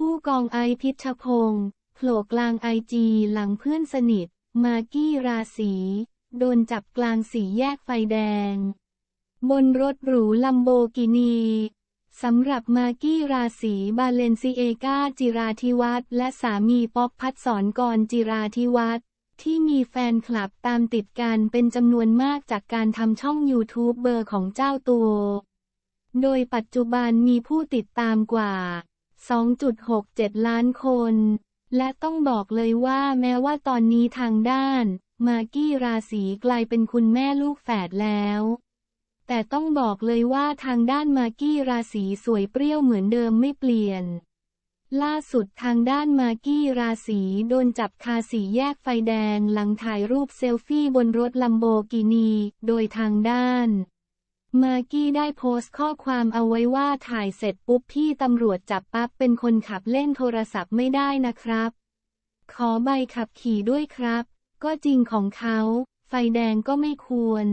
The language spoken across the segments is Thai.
ผู้กองไอพิชพงศ์โผล่กลางไอจีหลังเพื่อนสนิท มากกี้ราศีโดนจับกลางสี่แยกไฟแดง บนรถหรูลัมโบกินีสำหรับมากกี้ราศีบาเลนซิเอกาจิราธิวัฒน์และสามีป๊อกพัดสอนกรจิราธิวัฒน์ที่มีแฟนคลับตามติดกันเป็นจำนวนมากจากการทำช่องยูทูบเบอร์ของเจ้าตัว โดยปัจจุบันมีผู้ติดตามกว่า 2.67 ล้านคน และต้องบอกเลยว่าแม้ว่าตอนนี้ทางด้าน มากกี้ราศีกลายเป็นคุณแม่ลูกแฝดแล้ว แต่ต้องบอกเลยว่าทางด้านมากกี้ราศีสวยเปรี้ยวเหมือนเดิมไม่เปลี่ยน ล่าสุดทางด้านมากี้ราศีโดนจับคาสีแยกไฟแดงหลังถ่ายรูปเซลฟี่บนรถลัมโบกินี โดยทางด้าน มากกี้ได้โพสต์ข้อความเอาไว้ว่าถ่ายเสร็จปุ๊บพี่ตำรวจจับปั๊บเป็นคนขับเล่นโทรศัพท์ไม่ได้นะครับ ขอใบขับขี่ด้วยครับ ก็จริงของเขา ไฟแดงก็ไม่ควร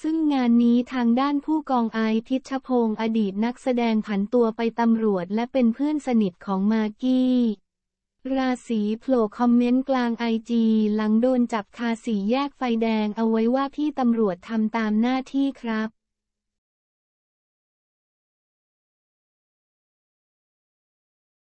ซึ่งงานนี้ทางด้านผู้กองไอพิชพงศ์อดีตนักแสดงผันตัวไปตำรวจและเป็นเพื่อนสนิทของมากกี้ ราศีโผล่คอมเมนต์กลางไอจีหลังโดนจับคาสีแยกไฟแดงเอาไว้ว่าพี่ตำรวจทำตามหน้าที่ครับ